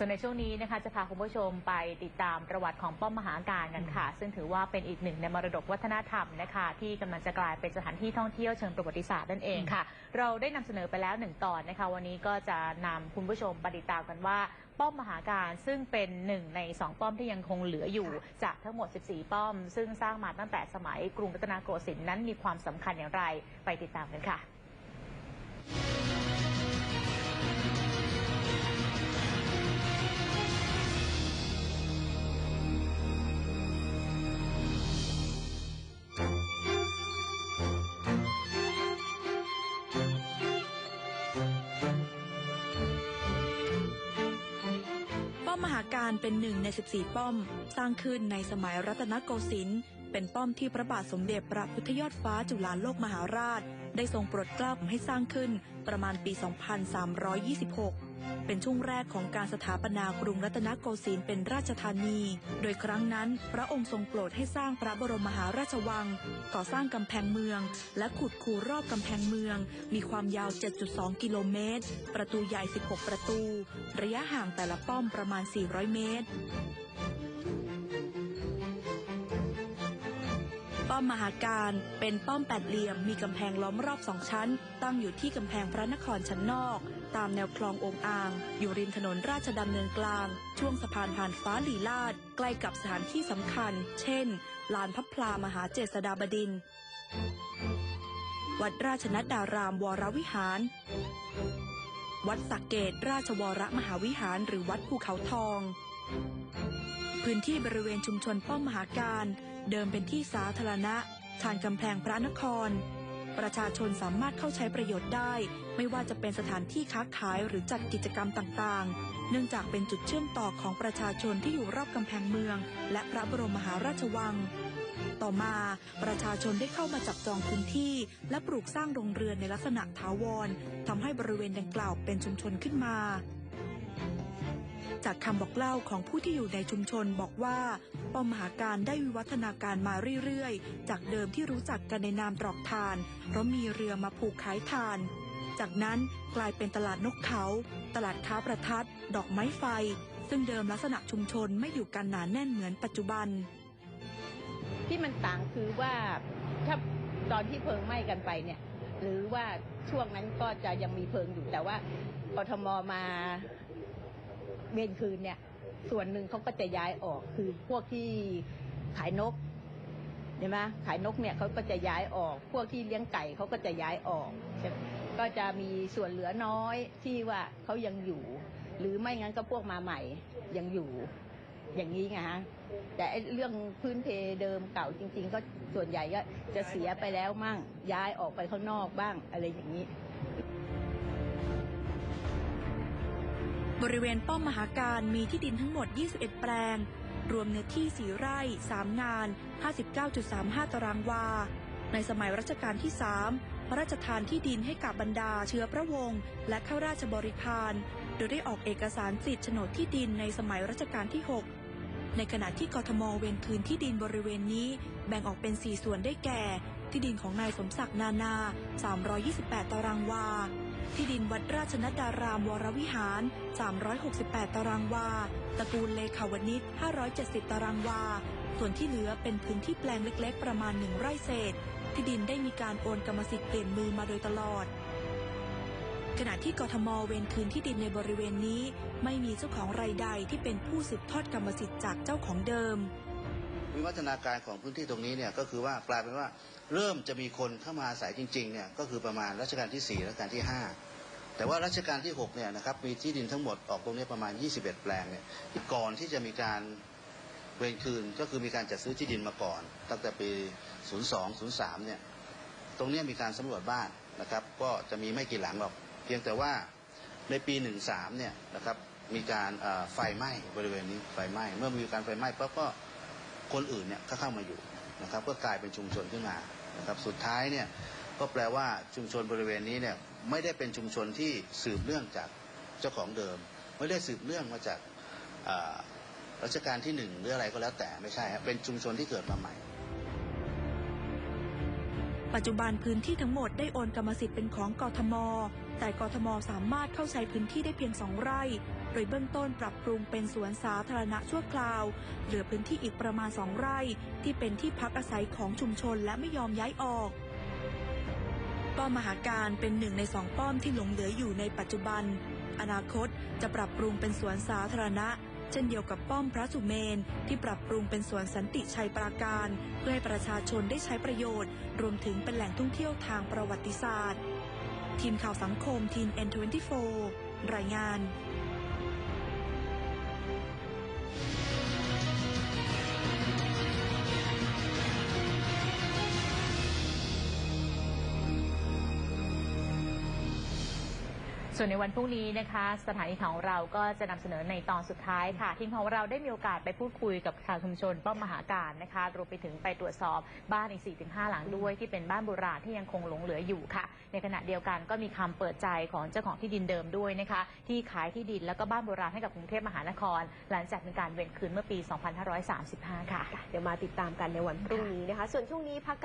ส่วนในช่วงนี้นะคะจะพาคุณผู้ชมไปติดตามประวัติของป้อมมหาการกันค่ะ ซึ่งถือว่าเป็นอีกหนึ่งในมรดกวัฒนธรรมนะคะ ที่กำลังจะกลายเป็นสถานที่ท่องเที่ยวเชิงประวัติศาสตร์นั่นเองค่ะ เราได้นำเสนอไปแล้วหนึ่งตอนนะคะ วันนี้ก็จะนำคุณผู้ชมไปติดตามกันว่าป้อมมหาการซึ่งเป็นหนึ่งในสองป้อมที่ยังคงเหลืออยู่จากทั้งหมด 14 ป้อม ซึ่งสร้างมาตั้งแต่สมัยกรุงรัตนโกสินทร์นั้นมีความสำคัญอย่างไรไปติดตามกันค่ะ มหาการเป็นหนึ่งใน 14 ป้อม สร้างขึ้นในสมัยรัตนโกสินทร์เป็นป้อมที่พระบาทสมเด็จพระพุทธยอดฟ้าจุฬาโลกมหาราช ได้ทรงโปรดเกล้าให้สร้างขึ้นประมาณปี 2326 เป็นช่วงแรกของการสถาปนากรุงรัตนโกสินทร์เป็นราชธานี โดยครั้งนั้นพระองค์ทรงโปรดให้สร้างพระบรมมหาราชวัง ก่อสร้างกำแพงเมือง และขุดคูรอบกำแพงเมือง มีความยาว 7.2 กิโลเมตร ประตูใหญ่ 16 ประตู ระยะห่างแต่ละป้อมประมาณ 400 เมตร ป้อมมหาการเป็นป้อมแปดเหลี่ยมมีกำแพงล้อมรอบสองชั้น ตั้งอยู่ที่กำแพงพระนครชั้นนอก ตามแนวคลององอ่าง อยู่ริมถนนราชดำเนินกลาง ช่วงสะพานผ่านฟ้าลีลาด ใกล้กับสถานที่สำคัญ เช่น ลานพระพลามหาเจษฎาบดิน วัดราชนัดดารามวรวิหาร วัดสักเกตราชวรมหาวิหารหรือวัดภูเขาทอง พื้นที่บริเวณชุมชนป้อมมหาการ เดิมเป็นที่สาธารณะ ชานกำแพงพระนคร ประชาชนสามารถเข้าใช้ประโยชน์ได้ ไม่ว่าจะเป็นสถานที่ค้าขายหรือจัดกิจกรรมต่างๆ เนื่องจากเป็นจุดเชื่อมต่อของประชาชนที่อยู่รอบกำแพงเมือง และพระบรมมหาราชวัง ต่อมาประชาชนได้เข้ามาจับจองพื้นที่ และปลูกสร้างโรงเรือนในลักษณะถาวรทำให้บริเวณดังกล่าวเป็นชุมชนขึ้นมา จากคำบอกเล่าของผู้ที่อยู่ในชุมชนบอกว่าป้อมมหาการได้วิวัฒนาการมาเรื่อยๆ จากเดิมที่รู้จักกันในนามตรอกทาน เพราะมีเรือมาผูกขายทาน จากนั้นกลายเป็นตลาดนกเขา ตลาดค้าประทัด ดอกไม้ไฟ ซึ่งเดิมลักษณะชุมชนไม่อยู่กันหนาแน่นเหมือนปัจจุบัน ที่มันต่างคือว่าถ้าตอนที่เพลิงไหม้กันไปเนี่ยหรือว่าช่วงนั้นก็จะยังมีเพลิงอยู่แต่ว่ากทมมา เวรคืนเนี่ย ส่วนหนึ่งเขาก็จะย้ายออกคือพวกที่ขายนกเห็นไหมขายนกเนี่ยเขาก็จะย้ายออก พวกที่เลี้ยงไก่เขาก็จะย้ายออก ก็จะมีส่วนเหลือน้อยที่ว่าเขายังอยู่ หรือไม่งั้นก็พวกมาใหม่ยังอยู่ อย่างนี้ไงฮะแต่เรื่องพื้นเพเดิมเก่าจริง ๆ ก็ส่วนใหญ่ก็จะเสียไปแล้วมั่งย้ายออกไปข้างนอกบ้างอะไรอย่างนี้ บริเวณป้อมมหาการมีที่ดินทั้งหมด 21 แปลง รวมเนื้อที่ 4 ไร่ 3 งาน 59.35 ตารางวา ในสมัยรัชกาลที่ 3 พระราชทานที่ดินให้กับบรรดาเชื้อพระวงศ์และข้าราชบริพาร โดยได้ออกเอกสารสิทธิ์โฉนดที่ดินในสมัยรัชกาลที่ 6 ในขณะที่กทมเวนคืนที่ดินบริเวณนี้แบ่งออกเป็น 4 ส่วนได้แก่ ที่ดินของนายสมศักดิ์นานา 328 ตารางวา ที่ดินวัดราชนัดดารามวรวิหาร 368 ตารางวา ตระกูลเลขาวนิช570 ตารางวา ส่วนที่เหลือเป็นพื้นที่แปลงเล็กๆ ประมาณหนึ่งไร่เศษ ที่ดินได้มีการโอนกรรมสิทธิ์เปลี่ยนมือมาโดยตลอด ขณะที่กทมเวนคืนที่ดินในบริเวณนี้ ไม่มีเจ้าของรายใดที่เป็นผู้สืบทอดกรรมสิทธิ์จากเจ้าของเดิม วิวัฒนาการของพื้นที่ตรงนี้เนี่ยก็คือว่ากลายเป็นว่าเริ่มจะมีคนเข้ามาอาศัยจริงๆเนี่ยก็คือประมาณรัชกาลที่ 4 รัชกาลที่ 5 แต่ว่ารัชกาลที่6เนี่ยนะครับมีที่ดินทั้งหมดออกตรงนี้ประมาณ 21 แปลงเนี่ยก่อนที่จะมีการเวรคืนก็คือมีการจัดซื้อที่ดินมาก่อน ตั้งแต่ปี 02 03 เนี่ยตรงนี้มีการสำรวจบ้านนะครับ ก็จะมีไม่กี่หลังหรอก เพียงแต่ว่าในปี 13 เนี่ยนะครับมีการไฟไหม้บริเวณนี้ไฟไหม้เมื่อมีการไฟไหม้ปั๊บก็ คนอื่นเนี่ยก็เข้ามาอยู่นะครับ ก็กลายเป็นชุมชนขึ้นมานะครับ สุดท้ายเนี่ยก็แปลว่าชุมชนบริเวณนี้เนี่ยไม่ได้เป็นชุมชนที่สืบเนื่องจากเจ้าของเดิม ไม่ได้สืบเนื่องมาจากรัชกาลที่หนึ่งหรืออะไรก็แล้วแต่ไม่ใช่ครับเป็นชุมชนที่เกิดมาใหม่ ปัจจุบันพื้นที่ทั้งหมดได้โอนกรรมสิทธิ์เป็นของกทม แต่กทมสามารถเข้าใช้พื้นที่ได้เพียงสองไร่ โดยเบื้องต้นปรับปรุงเป็นสวนสาธารณะชั่วคราว เหลือพื้นที่อีกประมาณสองไร่ ที่เป็นที่พักอาศัยของชุมชนและไม่ยอมย้ายออก ป้อมมหาการเป็นหนึ่งในสองป้อมที่หลงเหลืออยู่ในปัจจุบัน อนาคตจะปรับปรุงเป็นสวนสาธารณะ เช่นเดียวกับป้อมพระสุเมนที่ปรับปรุงเป็นสวนสันติชัยปราการ เพื่อให้ประชาชนได้ใช้ประโยชน์ รวมถึงเป็นแหล่งท่องเที่ยวทางประวัติศาสตร์ ทีมข่าวสังคมทีม N24 รายงาน ส่วนในวันพรุ่งนี้นะคะ สถานีของเราก็จะนำเสนอในตอนสุดท้ายค่ะ ทีมของเราได้มีโอกาสไปพูดคุยกับทางชุมชนป้อมมหาการนะคะรวมไปถึงไปตรวจสอบบ้านอีก 4-5 หลังด้วย ที่เป็นบ้านโบราณที่ยังคงหลงเหลืออยู่ค่ะ ในขณะเดียวกันก็มีคำเปิดใจของเจ้าของที่ดินเดิมด้วยนะคะ ที่ขายที่ดินแล้วก็บ้านโบราณให้กับกรุงเทพมหานคร หลังจากมีการเว้นคืนเมื่อปี 2535 ค่ะ เดี๋ยวมาติดตามกันในวันพรุ่งนี้นะคะ ส่วนช่วงนี้พัก